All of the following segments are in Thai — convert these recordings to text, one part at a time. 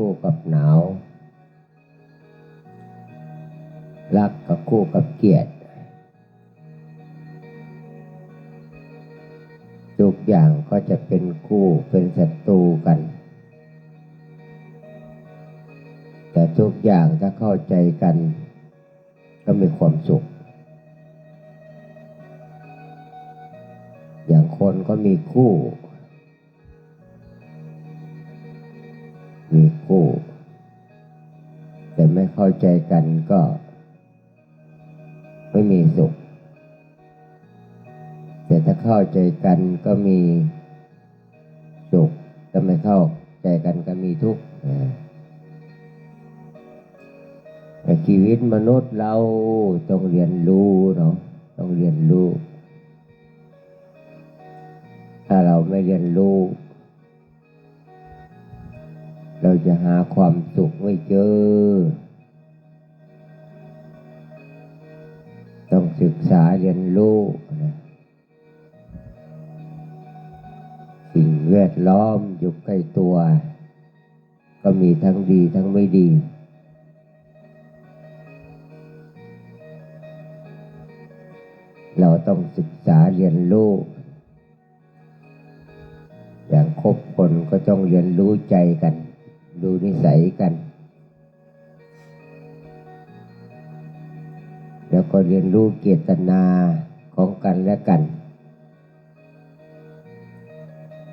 คู่กับหนาว รักก็คู่กับเกลียดทุกอย่างก็จะเป็นคู่เป็นศัตรูกัน แต่ทุกอย่างถ้าเข้าใจกัน ก็มีความสุข อย่างคนก็มีคู่ ไม่เข้าใจกันก็ ไม่มีสุข แต่ถ้าเข้าใจกันก็มีสุขถ้าไม่เข้าใจกันก็มีทุกข์แต่ชีวิตมนุษย์เราต้องเรียนรู้เนาะต้องเรียนรู้ ถ้าเราไม่เรียนรู้ เราจะหาความสุขไม่เจอ ศึกษาเรียนรู้นะสิ่งแวดล้อมอยู่ใกล้ตัว ก็มีทั้งดีทั้งไม่ดี เราต้องศึกษาเรียนรู้อย่างคบคนก็ต้องเรียนรู้ใจกัน ดูนิสัยกัน ก็เรียนรู้เจตนาของกันและกัน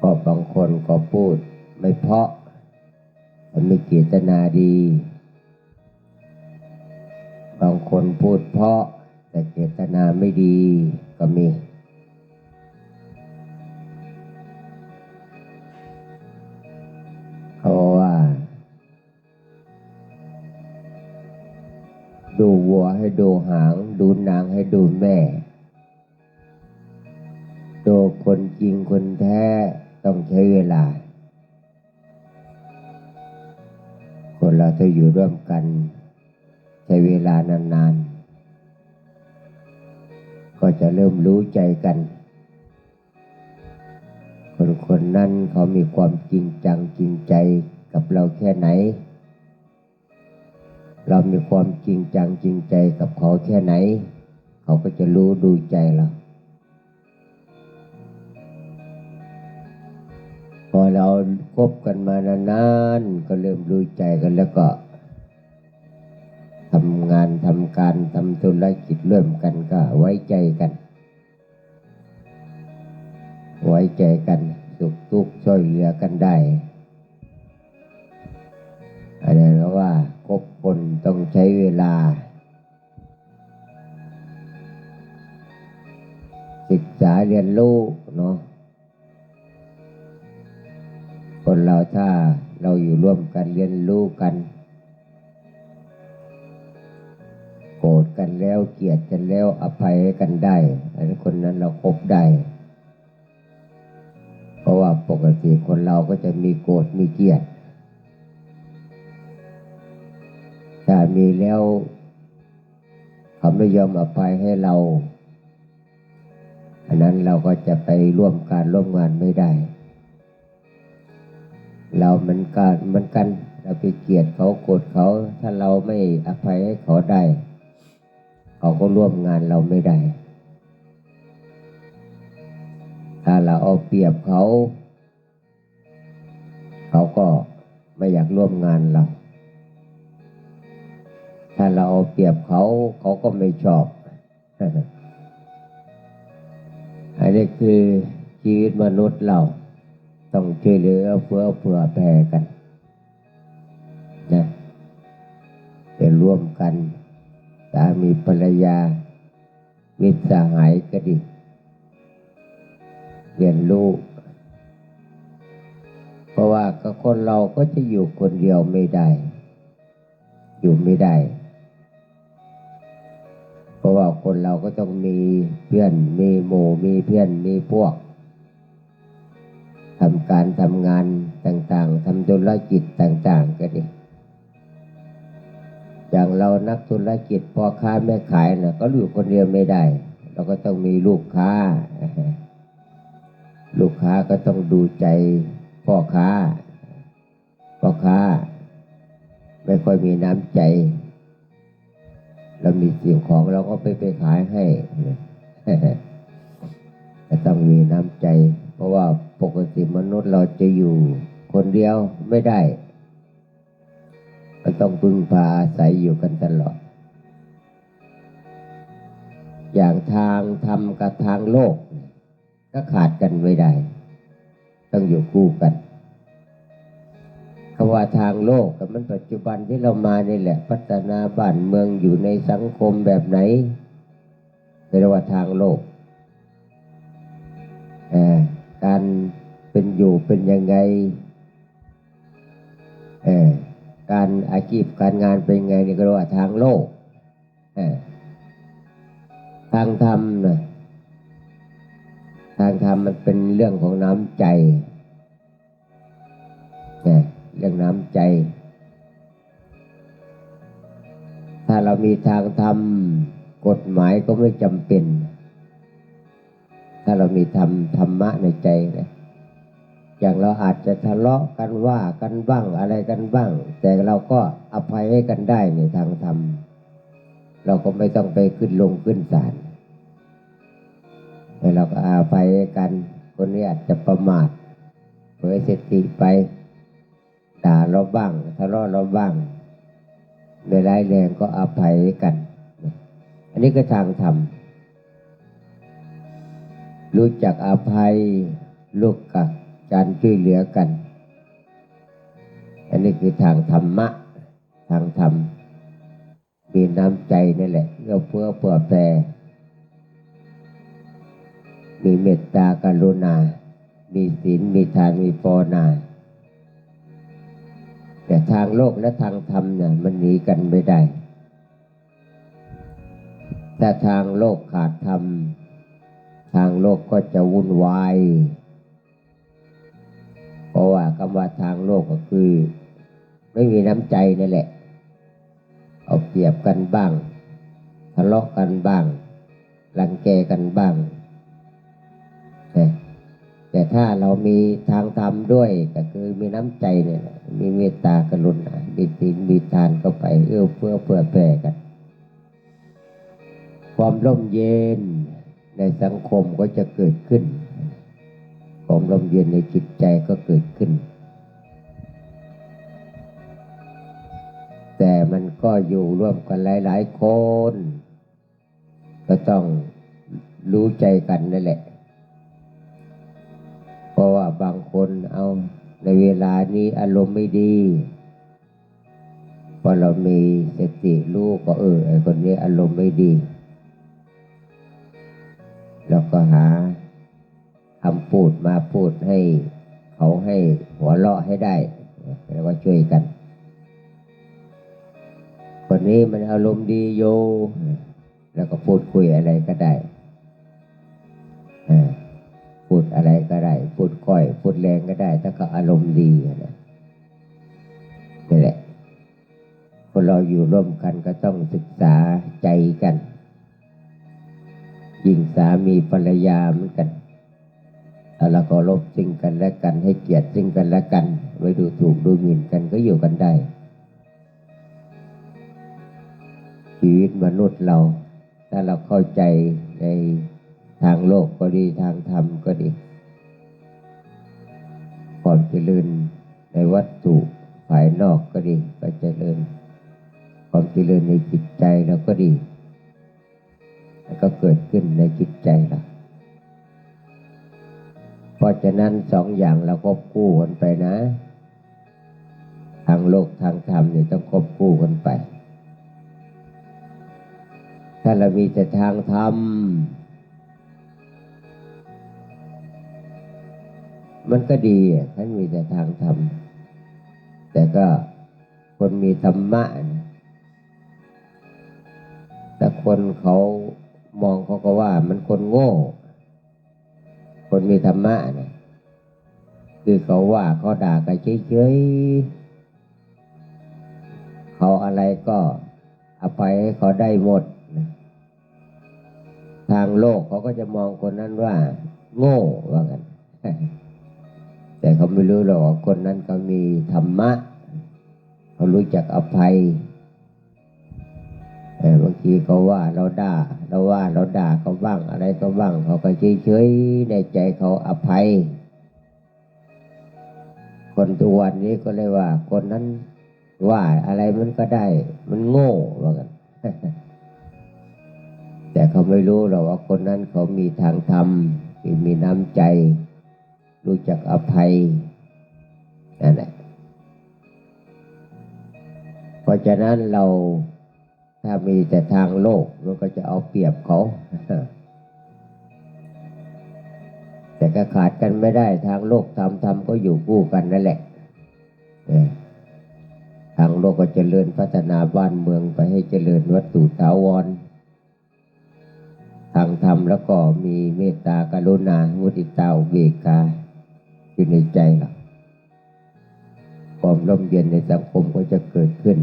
ก็บางคนก็พูดไม่เพาะมันมีเจตนาดี บางคนพูดเพาะแต่เจตนาไม่ดีก็มี ดูหาง ดูนางให้ดูแม่ดูคนจริงคนแท้ต้องใช้เวลา คนเราจะอยู่ร่วมกัน ใช้เวลานานๆ ก็จะเริ่มรู้ใจกัน คนคนนั้นเขามีความจริงจังจริงใจกับเราแค่ไหน เรามีความจริงจังจริงใจกับเขาแค่ไหน เขาก็จะรู้ดูใจเราพอเราคบกันมานานๆ ก็เริ่มรู้ใจกันแล้วก็ทำงานทำการทำธุรกิจร่วมกันก็ไว้ใจกัน ไว้ใจกันสุขทุกข์ช่วยเหลือกันได้ คบคนต้องใช้เวลา ศึกษาเรียนรู้เนาะคนเราถ้าเราอยู่ร่วมกันเรียนรู้กัน โกรธกันแล้วเกลียดกันแล้วอภัยให้กันได้อันนี้คนนั้นเราคบได้เพราะว่าปกติคนเราก็จะมีโกรธมีเกลียด ถ้ามีแล้วเขาไม่ยอมอภัยให้เราอันนั้นเราก็จะไปร่วมการร่วมงานไม่ได้ เราเหมือนกันเหมือนกัน เราไปเกลียดเขาโกรธเขา ถ้าเราไม่อภัยให้เขาได้ เขาก็ร่วมงานเราไม่ได้ ถ้าเราเอาเปรียบเขา เขาก็ไม่อยากร่วมงานเรา ถ้าเราเอาเปรียบเขาเขาก็ไม่ชอบ อันนี้คือชีวิตมนุษย์เรา ต้องช่วยเหลือเพื่อเผื่อแผ่กันนะจะร่วมกันสามีภรรยา มิตรสหายก็ดีเรียนรู้เพราะว่าก็คนเราก็จะอยู่คนเดียวไม่ได้ อยู่ไม่ได้ คนเราก็ต้องมีเพื่อน มีหมู่ มีเพื่อน มีพวกทำการทำงานต่างๆทำธุรกิจต่างๆก็ดีอย่างเรานักธุรกิจพ่อค้าแม่ขายนะก็อยู่คนเดียวไม่ได้ เราก็ต้องมีลูกค้า ลูกค้าค้าก็ต้องดูใจพ่อค้าพ่อค้า ไม่ค่อยมีน้ำใจ เรามีสิ่งของเราก็ไปไปขายให้ก็ต้องมีน้ำใจ เพราะว่าปกติมนุษย์เราจะอยู่คนเดียวไม่ได้ก็ต้องพึ่งพาอาศัยอยู่กันตลอด อย่างทางธรรมกับทางโลก ก็ขาดกันไม่ได้ ต้องอยู่คู่กัน คำว่าทางโลกกับมันปัจจุบันที่เรามานี่แหละ พัฒนาบ้านเมืองอยู่ในสังคมแบบไหนเรียกว่าทางโลกเอ่อการเป็นอยู่เป็นยังไงเอ่อการอาชีพการงานเป็นยังไงนี่ก็เรียกว่าทางโลกเอ่อทางธรรมนะทางธรรมมันเป็นเรื่องของน้ำใจเนี่ย เรื่องน้ำใจ ถ้าเรามีทางธรรมกฎหมายก็ไม่จำเป็น ถ้าเรามีธรรมธรรมะในใจนะอย่างเราอาจจะทะเลาะกันว่ากันบ้างอะไรกันบ้าง แต่เราก็อภัยให้กันได้ในทางธรรมเราก็ไม่ต้องไปขึ้นลงขึ้นศาลแต่เราก็อาภัยให้กัน คนนี้อาจจะประมาทเผยสติไป ด่าเราบ้างทะเลาะเราบ้างในร้ายแรงก็อภัยกัน อันนี้ก็ทางธรรม รู้จักอภัยลูกกับการช่วยเหลือกัน อันนี้คือทางธรรมะ ทางธรรม มีน้ำใจนี่แหละเอื้อเฟื้อเผื่อแผ่มีเมตตากรุณา มีศีล มีทาน มีปอนา แต่ทางโลกและทางธรรมเนี่ยมันหนีกันไม่ได้แต่ทางโลกขาดธรรม ทางโลกก็จะวุ่นวาย เพราะว่าคำว่าทางโลกก็คือ ไม่มีน้ำใจนั่นแหละ เอาเปรียบกันบ้าง ทะเลาะกันบ้าง รังแกกันบ้างแต่แต่ ถ้าเรามีทางธรรมด้วยก็คือมีน้ำใจเนี่ยมีเมตตากรุณามีศีลมีทานเข้าไป เอื้อเฟื้อเผื่อแผ่กัน ความร่มเย็นในสังคมก็จะเกิดขึ้น ความร่มเย็นในจิตใจก็เกิดขึ้น แต่มันก็อยู่ร่วมกันหลาย ๆ คน ก็ต้องรู้ใจกันนั่นแหละ เพราะว่าบางคนเอาในเวลานี้อารมณ์ไม่ดีพอเรามีสติรู้ก็เออไอคนนี้อารมณ์ไม่ดี แล้วก็หาคำพูดมาพูดให้เขาให้หัวเราะให้ได้แล้วก็ช่วยกัน คนนี้มันอารมณ์ดีโย แล้วก็พูดคุยอะไรก็ได้ ก้อยพูดแรงก็ได้ ถ้าเขาอารมณ์ดีนะนี่แหละ คนเราอยู่ร่วมกันก็ต้องศึกษาใจกันยิงสามีภรรยาเหมือนกันถ้าเราเคารพซึ่งกันและกัน ให้เกียรติซึ่งกันและกันไว้ดูถูกดูหมิ่นกันก็อยู่กันได้ ชีวิตมนุษย์เรา ถ้าเราเข้าใจในทางโลกก็ดีทางธรรมก็ดี ความเจริญในวัตถุภายนอกก็ดีก็เจริญ ความเจริญในจิตใจเราก็ดีแล้วก็เกิดขึ้นในจิตใจเราเพราะฉะนั้นสองอย่างเราก็คู่กันไปนะ ทางโลกทางธรรมเนี่ยต้องควบคู่กันไป ถ้าเรามีแต่ทางธรรม มันก็ดีท่านมีแต่ทางธรรม แต่ก็คนมีธรรมะนะแต่คนเขามองเขาก็ว่ามันคนโง่ คนมีธรรมะนะคือเขาว่าเขาด่ากันเฉยๆเขาอะไรก็อภัยให้เขาได้หมดนะทางโลกเขาก็จะมองคนนั้นว่า โง่ว่ากัน เขาไม่รู้หรอกว่าคนนั้นเขามีธรรมะ เขารู้จักอภัยแต่บางทีเขาว่าเราด่า เราว่าเราด่าเขาบ้างอะไรก็บ้าง เขาก็เฉยๆในใจเขาอภัย คนทุกวันนี้ก็เลยว่า คนนั้นว่าอะไรมันก็ได้ มันโง่ว่ากันแต่เขาไม่รู้หรอกว่าคนนั้นเขามีทางธรรมมีน้ำใจ รู้จักอภัยนั่นแหละเพราะฉะนั้นเราถ้ามีแต่ทางโลกมันก็จะเอาเปรียบเขา แต่ก็ขาดกันไม่ได้ทางโลกธรรมธรรมก็อยู่คู่กันนั่นแหละทางโลกก็เจริญพัฒนาบ้านเมืองไปให้เจริญวัตถุถาวร ทางธรรมแล้วก็มีเมตตากรุณามุติตาอุเบกขา อยู่ในใจเราความร่มเย็นในสังคมก็จะเกิดขึ้น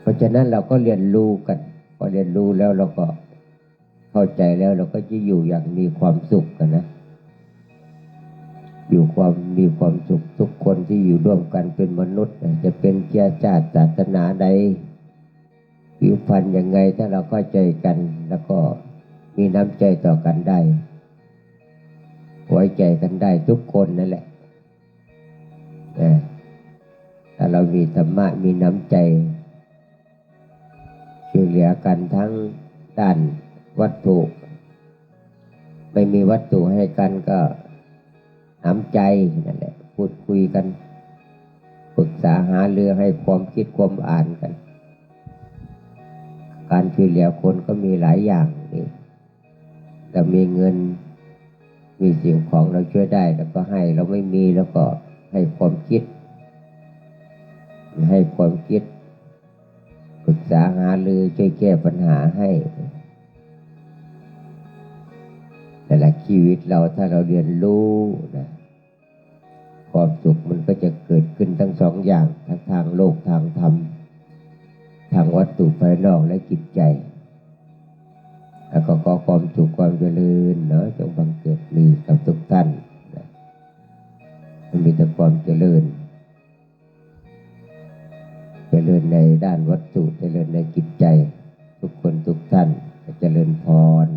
เพราะฉะนั้นเราก็เรียนรู้กัน พอเรียนรู้แล้วเราก็เข้าใจแล้วเราก็จะอยู่อย่างมีความสุขกันนะ อยู่ความมีความสุขทุกคนที่อยู่ร่วมกันเป็นมนุษย์ จะเป็นเชื้อชาติศาสนาใดผิวพรรณยังไงถ้าเราเข้าใจกัน แล้วก็มีน้ำใจต่อกันได้ ไว้ใจกันได้ทุกคนนั่นแหละถ้าเรามีธรรมะมีน้ำใจช่วยเหลือกันทั้งด้านวัตถุ ไม่มีวัตถุให้กันก็น้ำใจนั่นแหละพูดคุยกันปรึกษาหาเรือให้ความคิดความอ่านกัน การช่วยเหลือคนก็มีหลายอย่างนี่เรามีเงิน มีสิ่งของเราช่วยได้แล้วก็ให้เราไม่มีแล้วก็ให้ความคิด ให้ความคิดปรึกษาหารือช่วยแก้ปัญหาให้ แต่ละชีวิตเราถ้าเราเรียนรู้นะความสุขมันก็จะเกิดขึ้นทั้งสองอย่างทั้งทางโลกทางธรรมทางวัตถุภายนอกและจิตใจ แล้วก็ขอความสุขความเจริญเนาะจงบังเกิดมีกับทุกท่านนะมันมีแต่ความเจริญ เจริญในด้านวัตถุเจริญในจิตใจ ทุกคนทุกท่านเจริญพร